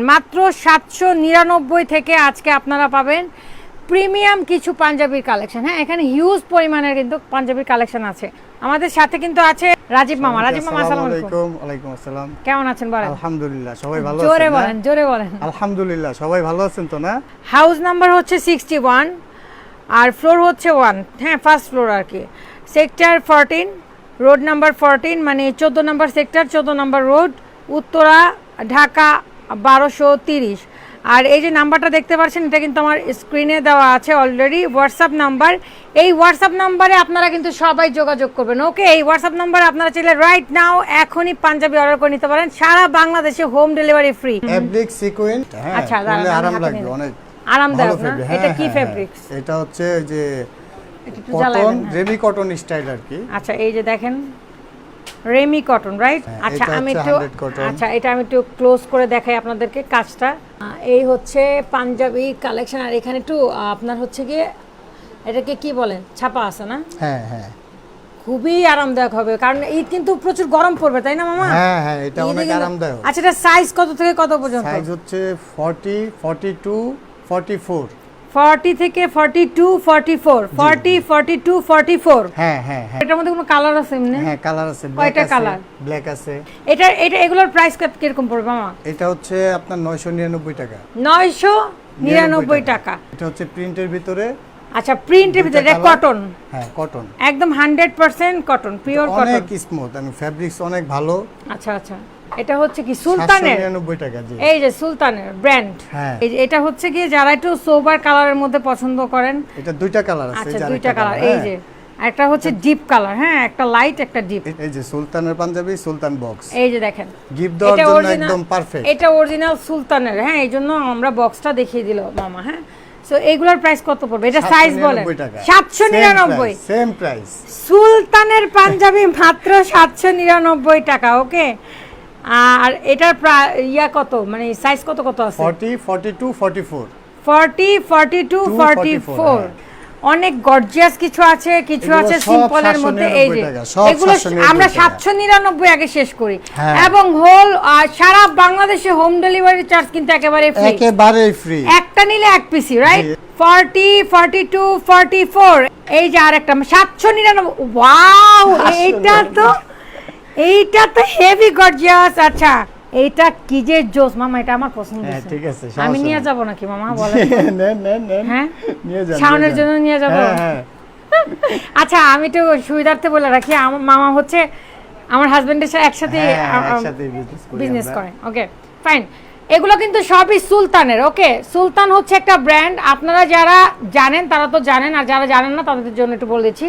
মাত্র সাতশো নিরানব্বই থেকে আজকে আপনারা পাবেন প্রিমিয়াম কিছু পাঞ্জাবির কালেকশন। হ্যাঁ এখানে হিউজ পরিমাণের কিন্তু পাঞ্জাবির কালেকশন আছে। আমাদের সাথে কিন্তু আছে রাজীব মামা। রাজীব মামা আসসালামু আলাইকুম। ওয়ালাইকুম আসসালাম। কেমন আছেন বলেন? আলহামদুলিল্লাহ সবাই ভালো জোরে আছেন না? বলেন জোরে বলেন। আলহামদুলিল্লাহ সবাই ভালো আছেন তো না? হাউস নাম্বার হচ্ছে সিক্সটি ওয়ান আর ফ্লোর হচ্ছে ওয়ান হ্যাঁ ফার্স্ট ফ্লোর আর কি। Sector fourteen road number fourteen মানে চোদ্দ নাম্বার সেক্টর চোদ্দ নাম্বার রোড উত্তরা ঢাকা বারোশো তিরিশ। আর এই যে নাম্বারটা দেখতে পাচ্ছেন এটা কিন্তু আমার স্ক্রিনে দেওয়া আছে অলরেডি হোয়াটসঅ্যাপ নাম্বার এই হোয়াটসঅ্যাপ নাম্বারে আপনারা কিন্তু সবাই যোগাযোগ করবেন ওকে? এই হোয়াটসঅ্যাপ নাম্বারে আপনারা চাইলে রাইট নাও এখনই পাঞ্জাবি অর্ডার করে নিতে পারেন। সারা বাংলাদেশে home delivery free fabric sequin হ্যাঁ আচ্ছা, আরাম লাগবে অনেক। আরামদায়ক না? এটা হ্যাঁ, কি হ্যাঁ, ফেব্রিক্স হ্যাঁ। এটা হচ্ছে যে কটন হ্যাঁ। রেমি কটন স্টাইল আর কি। আচ্ছা এই যে দেখেন রেমি কটন রাইট আচ্ছা আমি একটু আচ্ছা এটা আমি একটু ক্লোজ করে দেখাই আপনাদেরকে কাজটা। এই হচ্ছে পাঞ্জাবি কালেকশন আর এখানে একটু আপনার হচ্ছে গিয়ে এটাকে কি বলেন? ছাপা আছে না? হ্যাঁ হ্যাঁ। খুবই আরামদায়ক হবে কারণ ঈদ কিন্তু প্রচুর গরম পড়বে তাই না মামা? হ্যাঁ হ্যাঁ এটা অনেক আরামদায়ক। আচ্ছা এটা সাইজ কত থেকে কত পর্যন্ত? সাইজ হচ্ছে 40 42 44 ফর্টি থেকে forty two forty four. Forty forty two forty four. হ্যাঁ হ্যাঁ হ্যাঁ। এটার মধ্যে কোনো কালার আছে এমনি? হ্যাঁ কালার আছে। কয়টা colour? ব্ল্যাক আছে। এটা এটা এগুলোর প্রাইস কীরকম পড়বে মামা? এটা হচ্ছে আপনার 999 টাকা। নয়শো নিরানব্বই টাকা। এটা হচ্ছে প্রিন্টের ভিতরে আচ্ছা প্রিন্টের ভিতরে এটা কটন হ্যাঁ কটন একদম hundred percent cotton pure cotton অনেক স্মুথ এবং ফ্যাব্রিক্স অনেক ভালো। আচ্ছা আচ্ছা। এটা হচ্ছে কি সুলতানের? 799 টাকা জি। এই যে সুলতানের ব্র্যান্ড হ্যাঁ। এই এটা হচ্ছে কি যারা একটু সোবার কালারের মধ্যে পছন্দ করেন। এটা দুইটা কালার আছে আচ্ছা দুইটা কালার এই হ্যাঁ। যে একটা হচ্ছে ডিপ কালার হ্যাঁ একটা লাইট একটা ডিপ এই- যে সুলতানের পাঞ্জাবি সুলতান বক্স এই যে দেখেন। গিফট দেওয়ার জন্য একদম পারফেক্ট এটা অরিজিনাল সুলতানের হ্যাঁ এই জন্য আমরা বক্সটা দেখিয়ে দিল মামা হ্যাঁ। সো এইগুলোর প্রাইস কত পড়বে? এটা সাইজ বলেন। সাতশো নিরানব্বই। সেম প্রাইস সুলতানের পাঞ্জাবি মাত্র সাতশো নিরানব্বই টাকা ওকে আর এটার ইয়া কত? মানে সাইজ কত কত আছে? 40 42 44 ফর্টি ফর্টি টু ফর্টি 44, হ্যাঁ। অনেক গর্জিয়াস কিছু আছে কিছু আছে সিম্পলের মধ্যে এই যে। 799 এগুলো আমরা টাকা। সাতশো নিরানব্বই আগে শেষ করি। হ্যাঁ। এবং হোল সারা বাংলাদেশে হোম ডেলিভারি চার্জ কিন্তু একেবারে ফ্রি একেবারে ফ্রি একটা নিলে এক পিসি রাইট জি। Forty forty two forty four এই যে আরেকটা সাতশো নিরানব্বই। ওয়াও এইটা তো এইটা তো হেভি গর্জিয়াস আচ্ছা। এইটা কি যে জোস মামা এটা আমার পছন্দ হ্যাঁ। ঠিক আছে আমি নিয়ে যাব নাকি মামা বলেন। নেন নেন নেন হ্যাঁ? নিয়ে যান শাওনের জন্য নিয়ে যাব। হ্যাঁ হ্যাঁ। আচ্ছা আমি তো সুবিধার্থে বলে রাখি আমার মামা হচ্ছে আমার হাজবেন্ডের সাথে একসাথে হ্যাঁ, বিজনেস করে ওকে ফাইন এগুলো কিন্তু সবই সুলতানের ওকে সুলতান হচ্ছে একটা ব্র্যান্ড আপনারা যারা জানেন তারা তো জানেন আর যারা জানেন না তাদের জন্য একটু বলে দিচ্ছি।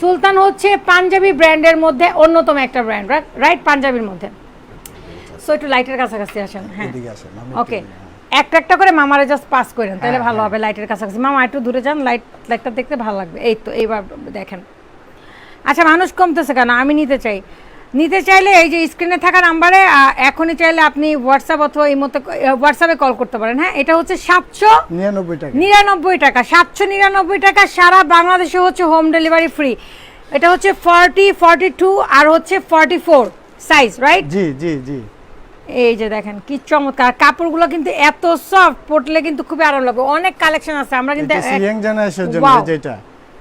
সুলতান হচ্ছে পাঞ্জাবি ব্র্যান্ডের মধ্যে অন্যতম একটা ব্র্যান্ড রাইট পাঞ্জাবির মধ্যে। সো একটু লাইটের কাছাকাছি আসেন হ্যাঁ। ওকে একটা একটা করে মামারে জাস্ট পাস করেন তাহলে হ্যাঁ, ভালো হ্যাঁ। হবে লাইটের কাছাকাছি। মামা একটু দূরে যান লাইট লাইটটা দেখতে ভালো লাগবে। এই তো এইবার দেখেন। আচ্ছা মানুষ কমতেছে কেন? আমি নিতে চাই। নিতে চাইলে এই যে স্ক্রিনে থাকা নাম্বারে এখনই চাইলে আপনি হোয়াটসঅ্যাপ অথবা এই মতো হোয়াটসঅ্যাপে কল করতে পারেন। হ্যাঁ এটা হচ্ছে সাতশো 99 টাকা। নিরানব্বই টাকা সাতশো নিরানব্বই টাকা সারা বাংলাদেশে হচ্ছে হোম ডেলিভারি ফ্রি এটা হচ্ছে ফর্টি ফর্টি টু আর হচ্ছে ফর্টি ফোর সাইজ রাইট জি জি জি। এই যে দেখেন কি চমৎকার। কাপড়গুলো কিন্তু এত সফট পরলে কিন্তু খুবই আরাম লাগবে। অনেক কালেকশন আছে আমরা কিন্তু ইয়াং জেনারেশনের জন্য যেটা।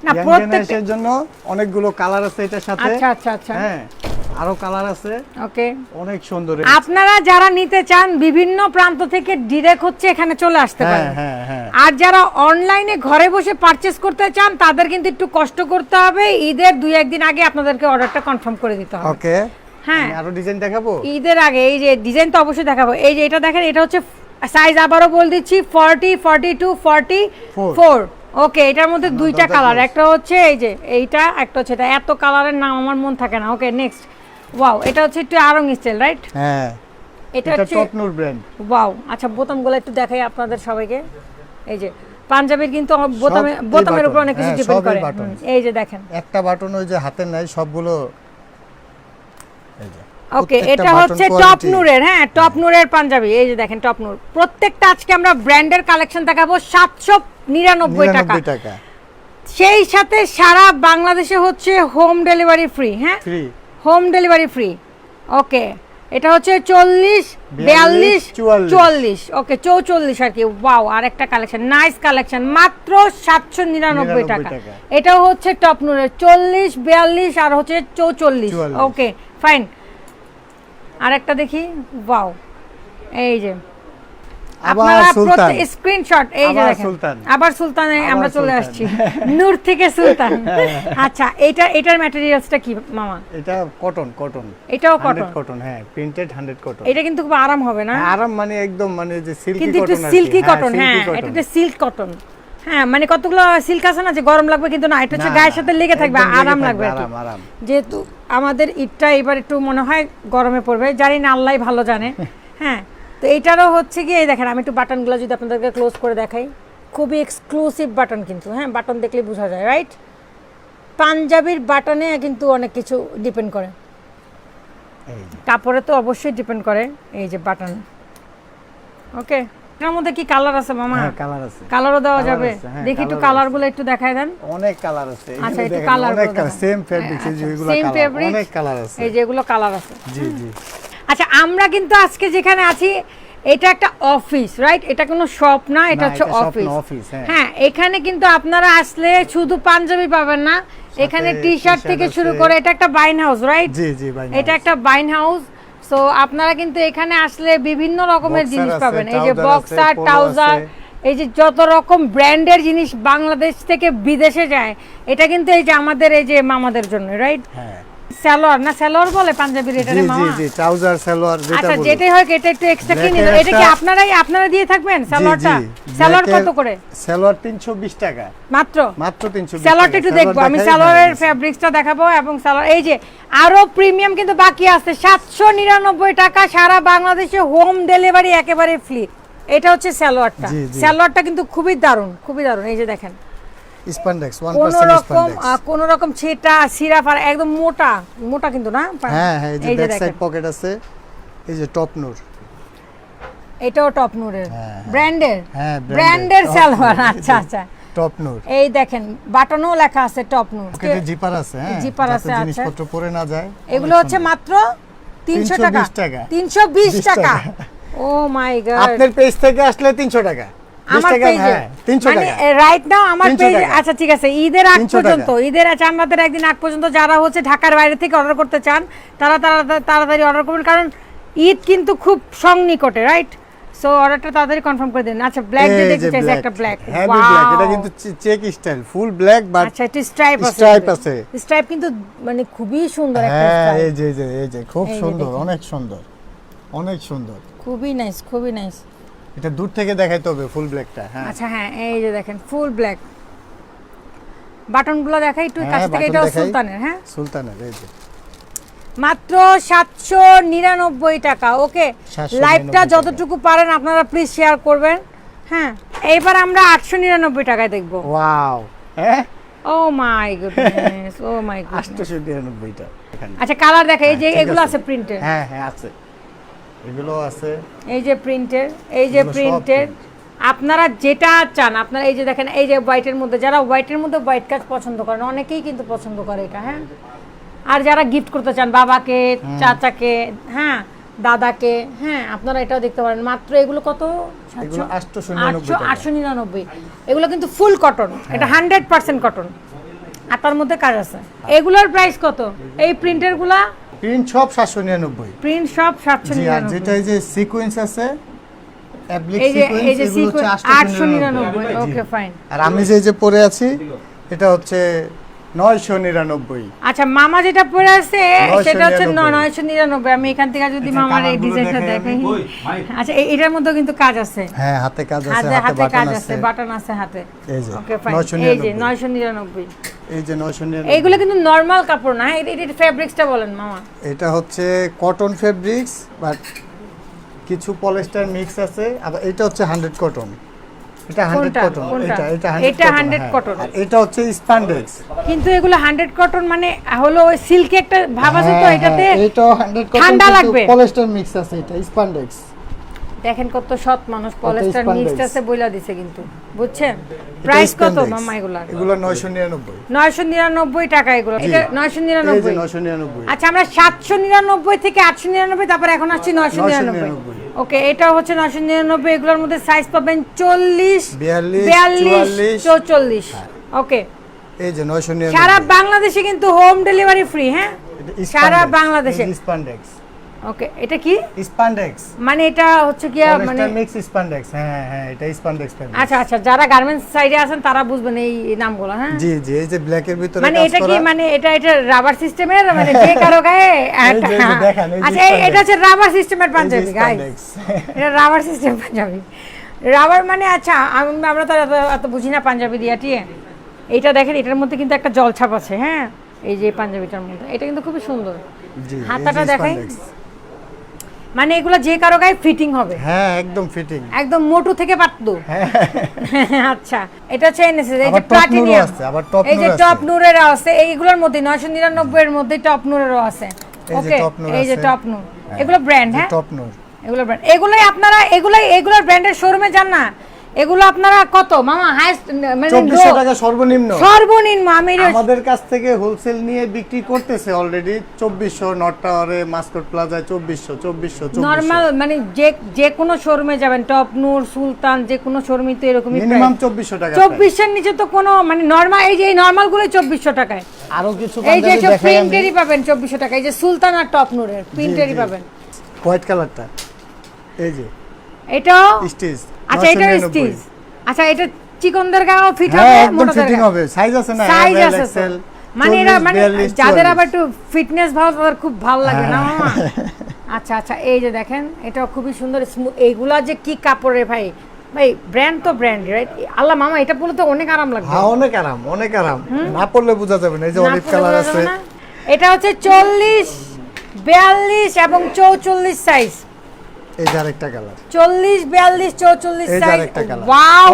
ইয়াং জেনারেশনের জন্য অনেকগুলো কালার আছে এটার সাথে। আচ্ছা আচ্ছা আচ্ছা। হ্যাঁ। আরও কালার আছে। ওকে। অনেক সুন্দর আপনারা যারা নিতে চান বিভিন্ন প্রান্ত থেকে ডিরেক্ট হচ্ছে এখানে চলে আসতে হ্যাঁ পারেন হ্যাঁ হ্যাঁ। আর যারা অনলাইনে ঘরে বসে পারচেস করতে চান তাদের কিন্তু একটু কষ্ট করতে হবে। ঈদের দুই একদিন আগে আপনাদেরকে অর্ডারটা কনফার্ম করে দিতে হবে। ওকে। হ্যাঁ। আরও ডিজাইন দেখাবো? ঈদের আগে এই যে ডিজাইন তো অবশ্যই দেখাবো। এই যে এটা দেখেন এটা হচ্ছে সাইজ আবারও বল দিচ্ছি forty forty two forty Four. Four okay এটার মধ্যে দুইটা কালার একটা হচ্ছে এই যে এইটা একটা হচ্ছে এটা। এত কালারের নাম আমার মন থাকে না। ওকে নেক্সট ওয়াও এটা হচ্ছে একটু আরং স্টাইল রাইট হ্যাঁ এটা হচ্ছে টপ নূর ব্র্যান্ড ওয়াও আচ্ছা বোতামগুলো একটু দেখাই আপনাদের সবাইকে। এই যে পাঞ্জাবির কিন্তু বোতামে বোতামের উপর অনেক কিছু হ্যাঁ, ডিপেন্ড করে। এই যে দেখেন। একটা বাটন ওই যে হাতের নাই সবগুলো ওকে এটা হচ্ছে টপ। নূরের হ্যাঁ টপ নূরের পাঞ্জাবি। এই যে দেখেন টপ নূর প্রত্যেকটা আজকে আমরা ব্র্যান্ডের কালেকশন দেখাবো সাতশো নিরানব্বই টাকা। 99 টাকা। সেই সাথে সারা বাংলাদেশে হচ্ছে হোম ডেলিভারি ফ্রি হ্যাঁ? Free home delivery free. Okay এটা হচ্ছে চল্লিশ বিয়াল্লিশ চুয়াল্লিশ। ওকে চৌচল্লিশ আর কি। ওয়াও আর একটা কালেকশন নাইস কালেকশন মাত্র সাতশো নিরানব্বই টাকা। টাকা। এটাও হচ্ছে টপ নুরের চল্লিশ বিয়াল্লিশ আর হচ্ছে চৌচল্লিশ। ওকে ফাইন আর একটা দেখি। ওয়াও এই যে। আবার আপনারা সুলতান। স্ক্রিনশট এই যে আবার দেখেন। সুলতান। আবার সুলতানে আমরা চলে আসছি। নূর থেকে সুলতান। আচ্ছা এটা এটার ম্যাটেরিয়ালসটা কি মামা? এটা কটন কটন এটাও কটন কটন হ্যাঁ প্রিন্টেড হান্ড্রেড কটন এটা কিন্তু খুব আরাম হবে না? আরাম মানে একদম মানে যে সিল্কি কিন্তু সিল্কি কটন হ্যাঁ এটা একটা সিল্ক কটন হ্যাঁ মানে কতগুলো সিল্ক আছে না যে গরম লাগবে কিন্তু না এটা হচ্ছে গায়ের সাথে লেগে থাকবে আরাম লাগবে। যেহেতু আমাদের ঈদটা এবার একটু মনে হয় গরমে পড়বে জানি না আল্লাহ ভালো জানে। হ্যাঁ তো এটারও হচ্ছে কি এই দেখেন আমি একটু বাটনগুলো যদি আপনাদেরকে ক্লোজ করে দেখাই। খুবই এক্সক্লুসিভ বাটন কিন্তু হ্যাঁ? বাটন দেখলে বোঝা যায় রাইট পাঞ্জাবির বাটনে কিন্তু অনেক কিছু ডিপেন্ড করে। কাপড়ে তো অবশ্যই ডিপেন্ড করে এই যে বাটন ওকে এটার মধ্যে কি কালার আছে মামা? হ্যাঁ কালার আছে। কালারও দেওয়া যাবে? হ্যাঁ, দেখি একটু একটু দেখায় দেন। অনেক কালার আছে আচ্ছা, একটু অনেক কালার সেম কালার অনেক কালার আছে। এই যে এগুলো কালার আছে। জি জি। আচ্ছা আমরা কিন্তু আজকে যেখানে আছি এটা একটা অফিস রাইট এটা কোনো শপ না এটা হচ্ছে অফিস হ্যাঁ। হ্যাঁ এখানে কিন্তু আপনারা আসলে শুধু পাঞ্জাবি পাবেন না এখানে টি শার্ট থেকে শুরু করে এটা একটা বাইন হাউস রাইট জি জি এটা একটা বাইন হাউস সো আপনারা কিন্তু এখানে আসলে বিভিন্ন রকমের জিনিস পাবেন। এই যে বক্সার ট্রাউজার এই যে যত রকম ব্র্যান্ডের জিনিস বাংলাদেশ থেকে বিদেশে যায় এটা কিন্তু এই যে আমাদের এই যে মামাদের জন্য রাইট হ্যাঁ। না বলে পাঞ্জাবির এটা জি রে জি মামা? জি ট্রাউজার সালোয়ার যেটা আচ্ছা যেটাই হোক এটা একটু এক্সট্রা কিনে দাও এটা কি আপনারাই আপনারা দিয়ে থাকবেন কত করে? সালোয়ার 320 টাকা। মাত্র? মাত্র 320 স্যালোয়ারটা একটু দেখব। আমি ফ্যাব্রিক্সটা দেখাবো এবং এই যে আরও প্রিমিয়াম কিন্তু বাকি আছে। সাতশো নিরানব্বই টাকা সারা বাংলাদেশে হোম ডেলিভারি একেবারে ফ্রি এটা হচ্ছে জি, জি। কিন্তু খুবই দারুণ খুবই দারুণ। এই যে দেখেন। স্প্যান্ডেক্স 1% রকম স্প্যান্ডেক্স কোন রকম ছেটা সিরাপ আর একদম মোটা মোটা কিন্তু না? হ্যাঁ হ্যাঁ এই যে ব্যাক সাইড পকেট আছে এই যে টপ নূর এটাও টপ নুরের হ্যাঁ, হ্যাঁ। ব্র্যান্ডের? হ্যাঁ ব্র্যান্ডের। সালোয়ার আচ্ছা আচ্ছা। টপ নূর এই দেখেন বাটনও লেখা আছে টপ নূর পকেটে জিপার আছে হ্যাঁ জিপার আছে, আচ্ছা। জিনিসপত্র পরে না যায় এগুলো হচ্ছে মাত্র তিনশো টাকা। 320 টাকা। ও মাই গড আপনার পেজ থেকে আসলে 300 টাকা। 20 আমার পেজে হ্যাঁ 300 মানে রাইট নাও আমার পেজে আচ্ছা ঠিক আছে ঈদের আগ পর্যন্ত ঈদের চান্দাদের একদিন আগ পর্যন্ত যারা হচ্ছে ঢাকার বাইরে থেকে অর্ডার করতে চান তারা তাড়াতাড়ি অর্ডার করবেন কারণ ঈদ কিন্তু খুব সংনিকটে রাইট সো অর্ডারটা তাড়াতাড়ি কনফার্ম করে দিন। আচ্ছা ব্ল্যাক দেখতে যে একটা ব্ল্যাক এটা কিন্তু check style full black but আচ্ছা স্ট্রাইপ আছে। stripe আছে। স্ট্রাইপ কিন্তু মানে খুবই সুন্দর একটা হ্যাঁ এই যে এই যে এই যে খুব সুন্দর অনেক সুন্দর অনেক সুন্দর। খুবই নাইস খুবই নাইস এটা দূর থেকে দেখাইতে হবে ফুল ব্ল্যাকটা হ্যাঁ। আচ্ছা হ্যাঁ এই যে দেখেন ফুল ব্ল্যাক বাটনগুলো দেখাই একটু হ্যাঁ, কাছ থেকে দেখাই। সুলতানের হ্যাঁ? সুলতানের এই যে। মাত্র সাতশো নিরানব্বই টাকা ওকে? লাইভটা যতটুকু পারেন আপনারা প্লিজ শেয়ার করবেন হ্যাঁ? এইবার আমরা আটশো নিরানব্বই টাকায় দেখব। ওয়াও হ্যাঁ? ও my goodness oh my goodness 899 টা আচ্ছা কালার দেখা এই যে হ্যাঁ, এগুলো আছে। প্রিন্টের হ্যাঁ হ্যাঁ আছে। এগুলো আছে। এই যে প্রিন্টের এই যে প্রিন্টের আপনারা যেটা চান আপনারা এই যে দেখেন এই যে হোয়াইটের মধ্যে যারা হোয়াইটের মধ্যে হোয়াইট কাজ পছন্দ করেন অনেকেই কিন্তু পছন্দ করে এটা হ্যাঁ? আর যারা গিফট করতে চান বাবাকে চাচাকে হ্যাঁ দাদাকে হ্যাঁ আপনারা এটাও দেখতে পারেন। মাত্র এগুলো কত? এগুলো 899 আটশো হ্যাঁ। আটশো নিরানব্বই। এগুলো কিন্তু ফুল কটন এটা হান্ড্রেড পার্সেন্ট কটন আর তার মধ্যে কাজ আছে। এগুলোর প্রাইস কত? এই প্রিন্টেরগুলা প্রিন্ট সব 799 প্রিন্ট সব সাতশো জি আর নিরানব্বই। যেটা এই যে সিকোয়েন্স আছে অ্যাপ্লিক সিকোয়েন্স এগুলো হচ্ছে নিরানব্বই। 899 ওকে ফাইন আর আমি যে যে পরে আছি এটা হচ্ছে 999 আচ্ছা মামা যেটা পরে আছে সেটা হচ্ছে নিরানব্বই। নয়শো নিরানব্বই। আমি এখান থেকে যদি মামার এই ডিজাইনটা দেখাই আচ্ছা এটার মধ্যেও কিন্তু কাজ আছে। হ্যাঁ হাতে কাজ আছে হাতে কাজ বাটন আছে আছে। বাটন আছে হাতে। এই যে ওকে ফাইন এই যে নয়শো নিরানব্বই। এই যে 999 এইগুলো কিন্তু নর্মাল কাপড় না এটা এটা ফেব্রিক্সটা বলেন মামা। এটা হচ্ছে কটন ফেব্রিক্স বাট কিছু পলিস্টার মিক্স আছে আবার এটা হচ্ছে 100 কটন এটা 100 কটন এটা এটা 100 কটন 100 হ্যাঁ। এটা হচ্ছে স্প্যান্ডেক্স কিন্তু এগুলো হান্ড্রেড কটন মানে হলো ওই সিল্কে একটা ভাব আছে তো হ্যাঁ, এটাতে এটাও 100 কটন ঠান্ডা লাগবে। পলিস্টার মিক্স আছে এটা স্প্যান্ডেক্স দেখেন কত সৎ মানুষ পলেস্টার। মিক্সড আছে বইলা দিছে কিন্তু বুঝছেন? প্রাইস কত মামা এগুলো নিরানব্বই। নয়শো নিরানব্বই টাকা এগুলো। এটা নয়শো এই যে নিরানব্বই নয়শো নিরানব্বই। আচ্ছা আমরা সাতশো নিরানব্বই থেকে আটশো নিরানব্বই তারপর এখন আসছি নয়শো 999 নিরানব্বই। ওকে এটা হচ্ছে নয়শো নিরানব্বই এগুলোর মধ্যে সাইজ পাবেন চল্লিশ 42, বিয়াল্লিশ 44 চৌচল্লিশ। ওকে। এই যে নয়শো সারা বাংলাদেশে কিন্তু হোম ডেলিভারি ফ্রি হ্যাঁ? সারা বাংলাদেশে। স্পান্ডেক্স ওকে এটা কি? স্পান্ডেক্স মানে এটা হচ্ছে কি মানে মিক্স স্পান্ডেক্স হ্যাঁ হ্যাঁ এটা স্পান্ডেক্স আচ্ছা আচ্ছা যারা গার্মেন্টস সাইডে আছেন তারা বুঝবেন এই নামগুলো হ্যাঁ? জি জি এই যে ব্ল্যাকের ভিতরে মানে এটা কি মানে এটা এটা রাবার সিস্টেমের মানে যে কারও গায়ে? একটা- এই যে, এই যে দেখেন, এই যে আচ্ছা এটা হচ্ছে রাবার সিস্টেমের পাঞ্জাবি গাইস এটা রাবার সিস্টেম পাঞ্জাবি রাবার মানে আচ্ছা আম- আমরা তো এত বুঝি না পাঞ্জাবি দিয়া টিয়ে এইটা দেখেন এটার মধ্যে কিন্তু একটা জলছাপ আছে হ্যাঁ? এই যে পাঞ্জাবিটার মধ্যে এটা কিন্তু খুবই সুন্দর। হাতাটা দেখাই। মানে এগুলো যে কারও গায়ে ফিটিং হবে। হ্যাঁ একদম ফিটিং একদম মোটু থেকে পাতলু। আচ্ছা এটা হচ্ছে এনএসএস এই যে প্লাটিনিয়াম আছে, আবার টপ এই যে টপ নুরের আছে। এইগুলোর মধ্যে 999 এর মধ্যে টপ নূরেরও আছে। এই যে ওকে এই যে টপ নূর এগুলো ব্র্যান্ড হ্যাঁ? টপ নুর এগুলো ব্র্যান্ড এগুলোই আপনারা এগুলোই এগুলোর ব্র্যান্ডের শোরুমে যান না। এগুলো আপনারা কত? মামা হাইস্ট মানে চব্বিশশো low, টাকা সর্বনিম্ন। সর্বনিম্ন আমি আমাদের কাছ থেকে হোলসেল নিয়ে বিক্রি করতেছে অলরেডি চব্বিশশো নট টাওয়ারে মাস্কট প্লাজায় চব্বিশশো চব্বিশশো নর্মাল মানে যে যে কোনো শোরুমে যাবেন টপ নূর সুলতান যে কোনো শোরুমে তো এরকমই মিনিমাম চব্বিশশো টাকা চব্বিশের নিচে তো কোনো মানে নর্মাল এই যে এই নর্মাল গুলোই চব্বিশশো টাকায়। আরও কিছু এই যে প্রিন্টেরই পাবেন চব্বিশশো টাকা এই যে সুলতান আর টপ নূরের প্রিন্টেরই পাবেন। হোয়াইট কালারটা এই যে। এটা স্টিচ আচ্ছা এটা স্টিচ। আচ্ছা এটা চিকনদের গাও ফিট হ্যাঁ হবে একদম ফিটিং হবে। সাইজ আছে না সাইজ আছে। মানে এরা মানে যাদের আবার একটু ফিটনেস ভাব তাদের খুব ভালো লাগে না। মামা? আচ্ছা আচ্ছা এই যে দেখেন এটাও খুবই সুন্দর স্মুথ এইগুলা যে কি কাপড়ের ভাই? ভাই ব্র্যান্ড তো ব্র্যান্ড রাইট আল্লাহ মামা এটা পরলে তো অনেক আরাম লাগবে। হ্যাঁ অনেক আরাম অনেক আরাম। না পড়লে বোঝা যাবে না এই যে অলিভ কালার আছে। এটা হচ্ছে চল্লিশ বিয়াল্লিশ এবং চৌচল্লিশ সাইজ এই যে আরেকটা কালার চল্লিশ বিয়াল্লিশ চৌচল্লিশ এই যে size wow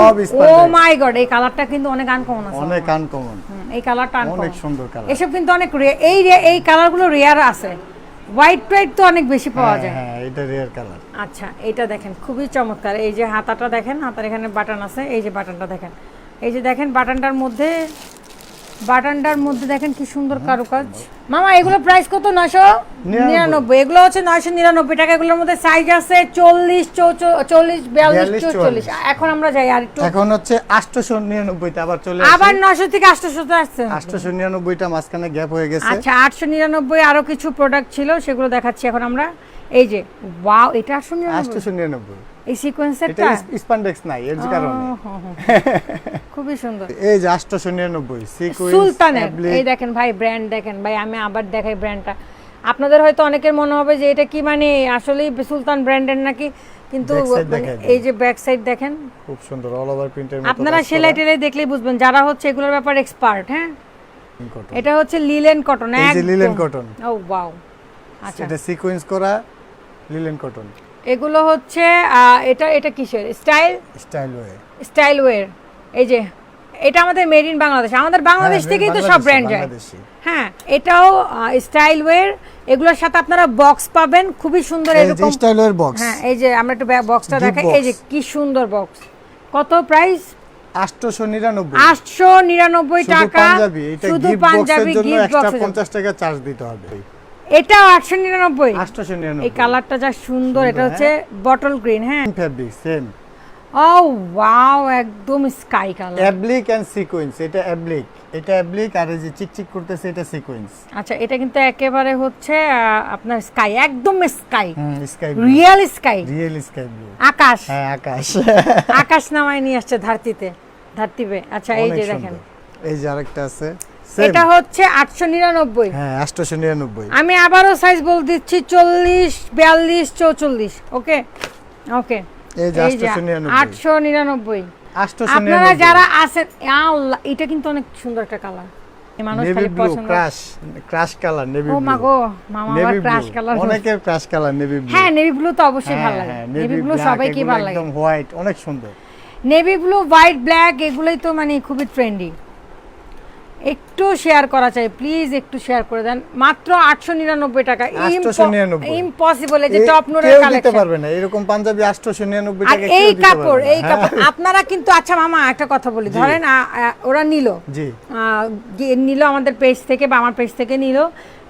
oh my god এই কালারটা কিন্তু অনেক আনকমন আছে। অনেক আনকমন এই কালারটা অনেক সুন্দর কালার এসব কিন্তু অনেক এই এই কালারগুলো রেয়ার আছে। হোয়াইট হোয়াইট তো অনেক বেশি পাওয়া যায়। হ্যাঁ এটা রেয়ার কালার আচ্ছা এটা দেখেন খুবই চমৎকার। এই যে হাতাটা দেখেন হাতার এখানে বাটন আছে। এই যে বাটনটা দেখেন। এই যে দেখেন বাটনটার মধ্যে বাটনটার মধ্যে দেখেন কি সুন্দর কারুকাজ। মামা এগুলো প্রাইস কত? নয়শো নিরানব্বই। এগুলো হচ্ছে নয়শো নিরানব্বই টাকা। এগুলোর মধ্যে সাইজ আছে চল্লিশ চল্লিশ বিয়াল্লিশ চৌচল্লিশ এখন আমরা যাই আর একটু এখন হচ্ছে আটশোশো নিরানব্বইটা আবার চলে আবার নয়শো থেকে আটশো আসছে। আটশোশো নিরানব্বইটা মাঝখানে গ্যাপ হয়ে গেছে। আচ্ছা আটশো নিরানব্বই আরও কিছু প্রোডাক্ট ছিল সেগুলো দেখাচ্ছি এখন আমরা। এই যে ওয়াও এটা আটশো নিরানব্বই। আটশোশো নিরানব্বই। এই এটা সিকোয়েন্সেরটা স্পান্ডেক্স নাই এর কারণে। খুবই সুন্দর। এই যে আটশোশো নিরানব্বই সিকুয়েন্স সুলতানের এই দেখেন ভাই ব্র্যান্ড দেখেন ভাই আমি আবার দেখাই ব্র্যান্ডটা আপনাদের হয়তো অনেকের মনে হবে যে এটা কি মানে আসলেই সুলতান ব্র্যান্ডের নাকি? কিন্তু মানে। এই যে ব্যাক সাইড দেখেন। খুব সুন্দর অল ওভার প্রিন্টের আপনারা সেলাই টেলাই দেখলেই বুঝবেন যারা হচ্ছে এগুলোর ব্যাপারে এক্সপার্ট হ্যাঁ? এটা হচ্ছে লিলেন কটন এই যে লিলেন কটন ও ওয়াও আচ্ছা এটা সিকোয়েন্স করা লিলেন কটন এগুলো হচ্ছে এটা এটা কিসের? Style? Style way. Style wear এই যে এটা আমাদের মেড ইন বাংলাদেশ। আমাদের বাংলাদেশ হ্যাঁ, থেকেই তো সব ব্র্যান্ড যায়। হ্যাঁ এটাও স্টাইল ওয়্যার এগুলোর সাথে আপনারা বক্স পাবেন। খুবই সুন্দর এরকম স্টাইল ওয়ের বক্স। হ্যাঁ এই যে আমরা একটু বক্সটা দেখাই। এই যে কি সুন্দর বক্স। কত প্রাইস? আটশোশো নিরানব্বই। আটশো নিরানব্বই শুধু টাকা। পাঞ্জাবি। গিফট বক্সের পাঞ্জাবি জন্য গিফট এক্সট্রা বক্স পঞ্চাশ টাকা চার্জ দিতে হবে। এটাও আটশো নিরানব্বই। আটশোশো এই নিরানব্বই কালারটা যা সুন্দর এটা হচ্ছে বটল গ্রিন হ্যাঁ? ফ্যাব্রিক সেম ও ওয়াও একদম sky colour oblique and sequence এটা অ্যাবলিক এটা অ্যাবলিক আর এই যে চিকচিক করতেছে এটা সিকোয়েন্স আচ্ছা এটা কিন্তু একেবারে হচ্ছে আপনার স্কাই একদম sky sky real sky real sky blue আকাশ। হ্যাঁ আকাশ। আকাশ নামায় নিয়ে আসছে ধরতিতে ধরতিবে। আচ্ছা এই যে দেখেন। এই যে আরেকটা আছে। এটা হচ্ছে আটশো নিরানব্বই। হ্যাঁ আটশোশো নিরানব্বই। আমি আবারও সাইজ বল দিচ্ছি চল্লিশ বিয়াল্লিশ চৌচল্লিশ ওকে? ওকে। এই যে আটশো নিরানব্বই। আপনারা যারা আছেন আল্লাহ এটা কিন্তু অনেক সুন্দর একটা কালার মানুষ খালি পছন্দ। ক্রাশ ক্রাশ কালার নেভি ও মা গো মামা আবার ক্রাশ কালার অনেকের ক্রাশ কালার নেভি ব্লু হ্যাঁ নেভি ব্লু তো অবশ্যই ভালো লাগে। নেভি ব্লু সবাইকে ভালো লাগে? একদম হোয়াইট অনেক সুন্দর। নেভি ব্লু হোয়াইট ব্ল্যাক এগুলোই তো মানে খুবই ট্রেন্ডি একটু শেয়ার করা চাই প্লিজ একটু শেয়ার করে দেন। মাত্র আটশো নিরানব্বই টাকা। ইম্পসিবল এই যে টপ নোরের দিতে কালেকশন পারবে না এরকম পাঞ্জাবি আটশোশো নিরানব্বই আর টাকা এই কাপড় এই কাপড় হ্যাঁ, আপনারা কিন্তু আচ্ছা মামা একটা কথা বলি। ধরেন ওরা নিল। জি। নিল আমাদের পেজ থেকে বা আমার পেজ থেকে নিল।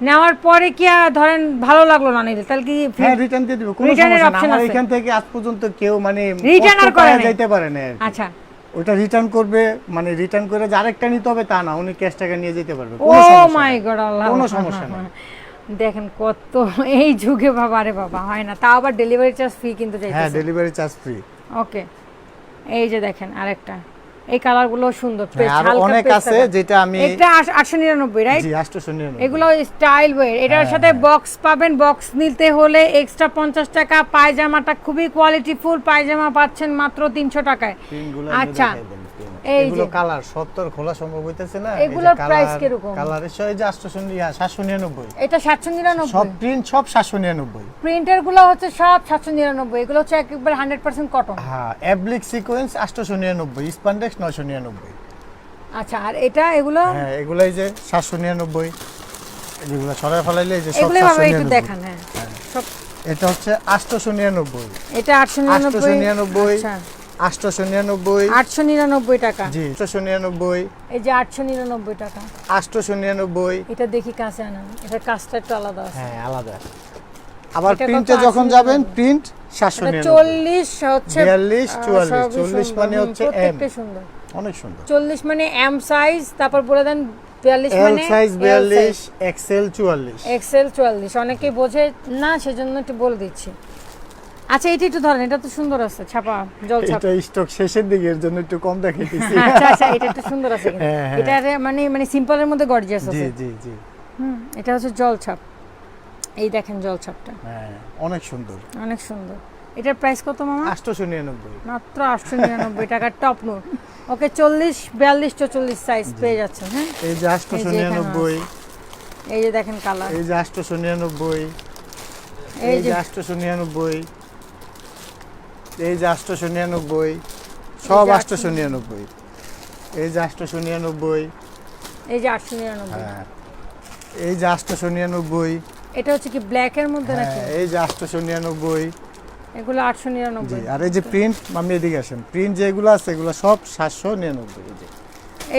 নেওয়ার পরে কি ধরেন ভালো লাগল না নিলে? তাহলে কি হ্যাঁ রিটার্ন দিয়ে দিব। কোনো সমস্যা না। আমার এখান থেকে আজ পর্যন্ত কেউ মানে কষ্ট আর করে যাইতে পারে না। আচ্ছা। ওটা রিটার্ন করবে মানে রিটার্ন করে যে আরেকটা নিতে হবে তা না উনি ক্যাশ টাকা নিয়ে যেতে পারবে ও মাই গড আল্লাহ। কোনো সমস্যা নেই। দেখেন কত এই যুগে বাবা আরে বাবা হয় না। তাও আবার ডেলিভারি চার্জ ফ্রি কিন্তু হ্যাঁ ডেলিভারি চার্জ ফ্রি ওকে এই যে দেখেন আরেকটা। এই কালারগুলো সুন্দর হালকা অনেক আছে যেটা আমি এটা আটশো নিরানব্বই রাইট জি আটশোশো নিরানব্বই। এগুলো স্টাইল ওয়্যার এটার হ্যাঁ, সাথে বক্স পাবেন। বক্স নিতে হলে এক্সট্রা পঞ্চাশ টাকা। পায়জামাটা খুবই কোয়ালিটিফুল পায়জামা পাচ্ছেন মাত্র তিনশো টাকায়। আচ্ছা, এইগুলো কালার 70 খোলা সম্ভব হইতেছে না? এগুলোর প্রাইস কি রকম কালারের সহ যে 899 এটা 799 সব প্রিন্ট সব 799 প্রিন্টারগুলো হচ্ছে সব 799 এগুলো হচ্ছে একবার 100% কটন হ্যাঁ অ্যাবলিক সিকোয়েন্স 899 স্প্যান্ডেক্স 999 আচ্ছা আর এটা এগুলো? হ্যাঁ এগুলো এই যে 799 যেগুলো সরায় ফেলাইলে এই যে সব 799 এগুলো একটু দেখান হ্যাঁ। সব এটা হচ্ছে 899 এটা 899 899 আটশো নিরানব্বই। আটশো নিরানব্বই টাকা। জি আটশো নিরানব্বই। এই যে আটশো নিরানব্বই টাকা। আটশো নিরানব্বই। এটা দেখি কাছে আনা এটা কাজটা একটু আলাদা হ্যাঁ আলাদা। আবার প্রিন্টে যখন যাবেন প্রিন্ট সাতশো চল্লিশ হচ্ছে বিয়াল্লিশ চুয়াল্লিশ। চল্লিশ মানে হচ্ছে এম সুন্দর। অনেক সুন্দর। চল্লিশ মানে এম সাইজ তারপর বলে দেন বিয়াল্লিশ মানে এক্সেল চুয়াল্লিশ। অনেকেই বোঝে না সেজন্য একটু বলে দিচ্ছি। আচ্ছা এটা একটু ধরেন এটা তো সুন্দর আছে ছাপা জল ছাপা। এটা স্টক শেষের দিকের জন্য একটু কম দেখাইতেছি। আচ্ছা আচ্ছা এটা একটু সুন্দর আছে হ্যাঁ, হ্যাঁ। এটা মানে মানে সিম্পলের মধ্যে গর্জিয়াস আছে। জি জি। জি হুম এটা হচ্ছে জল ছাপ। এই দেখেন জল ছাপটা। হ্যাঁ অনেক সুন্দর। অনেক সুন্দর। এটার প্রাইস কত মামা? আটশোশো নিরানব্বই। মাত্র আটশো নিরানব্বই টাকার টপ নোট ওকে চল্লিশ বিয়াল্লিশ চল্লিশ সাইজ পেয়ে যাচ্ছেন হ্যাঁ? এই যে আটশোশো এই যে দেখেন কালার এই যে আটশোশো নিরানব্বই। এই এই যে যে আটশোশো নিরানব্বই। এই যে আটশোশো নিরানব্বই সব আটশোশো নিরানব্বই এই যে আটশোশো নিরানব্বই এই যে আটশো নিরানব্বই হ্যাঁ এই যে আটশোশো নিরানব্বই এটা হচ্ছে কি ব্ল্যাক এর মধ্যে নাকি হ্যাঁ এই যে আটশোশো নিরানব্বই এগুলো আটশো নিরানব্বই আর এই যে প্রিন্ট আমি এদিকে আসেন প্রিন্ট যেগুলো আছে এগুলো সব সাতশো নিরানব্বই এই যে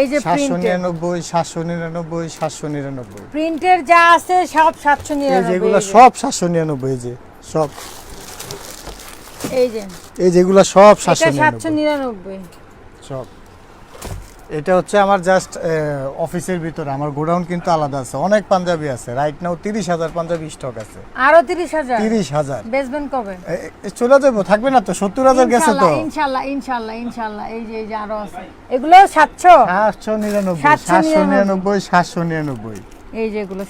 এই যে সাতশো নিরানব্বই সাতশো নিরানব্বই সাতশো নিরানব্বই প্রিন্টের যা আছে সব সাতশো নিরানব্বই যেগুলো সব সাতশো নিরানব্বই যে সব এই যে। এই যেগুলো সব এটা সাতশো সাতশো নিরানব্বই। নিরানব্বই সব। এটা হচ্ছে আমার জাস্ট অফিসের ভিতরে। আমার গোডাউন কিন্তু আলাদা আছে। অনেক পাঞ্জাবি আছে। রাইট নাও তিরিশ হাজার পাঞ্জাবি স্টক আছে। আরও তিরিশ হাজার? তিরিশ হাজার। বেচবেন কবে? চলে যাব। থাকবে না তো? সত্তর হাজার গেছে তো? ইনশাল্লাহ ইনশাল্লাহ ইনশাল্লাহ এই যে এই যে আরও আছে। এগুলো সাতশো? সাতশো নিরানব্বই। সাতশো। নিরানব্বই সাতশো নিরানব্বই। এই যে এগুলো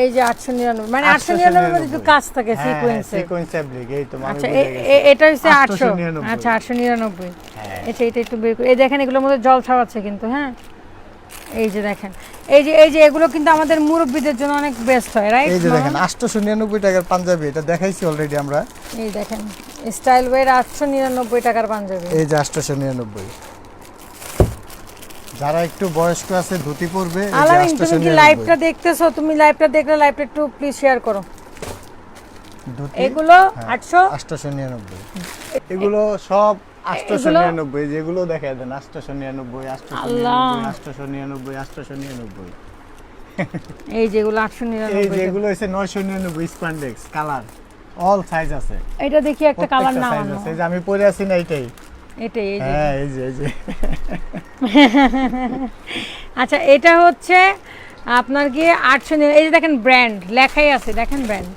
এই যে আটশো নিরানব্বই মানে আটশো 899 নিরানব্বই। একটু কাজ থাকে সিকুয়েন্সে সিকোয়েন্স ফ্যাব্রিক এই তো মানে আচ্ছা এটা হচ্ছে আটশো। 899 আচ্ছা আটশো নিরানব্বই। হ্যাঁ। এটা এটা একটু বের এই দেখেন এগুলোর মধ্যে জল ছাড়াচ্ছে কিন্তু হ্যাঁ? এই যে দেখেন এই যে এই যে এগুলো কিন্তু আমাদের মুরব্বীদের জন্য অনেক বেস্ট হয় রাইট এই যে দেখেন আটশোশো নিরানব্বই টাকার পাঞ্জাবি এটা দেখাইছি অলরেডি আমরা। এই দেখেন স্টাইল ওয়ের আটশো নিরানব্বই টাকার পাঞ্জাবি। এই যে আটশোশো নিরানব্বই। যারা একটু বয়স্ক আছে ধুতি পরবে আলামিন তুমি কি লাইভটা দেখতেছো? তুমি লাইভটা দেখলে লাইভটা একটু প্লিজ শেয়ার করো। এগুলো হ্যাঁ, আটশো? আটশোশো নিরানব্বই। এগুলো সব আটশোশো এগুলো- নিরানব্বই যেগুলো দেখায় দেন আটশোশো নিরানব্বই আটশোশো আল্লাহ। নিরানব্বই আটশোশো নিরানব্বই আটশোশো নিরানব্বই। এই যেগুলো আটশো এই নিরানব্বই। যেগুলো নয়শো নিরানব্বই স্পান্ডেক্স কালার অল সাইজ আছে। এটা দেখি একটা কালার প্রত্যেকটা না সাইজ আছে। যে আমি পরে আছি না এইটাই। এটাই এই যে। হ্যাঁ এই যে এই যে। আচ্ছা এটা হচ্ছে আপনার কি আটশো এই যে দেখেন ব্র্যান্ড লেখাই আছে দেখেন ব্র্যান্ড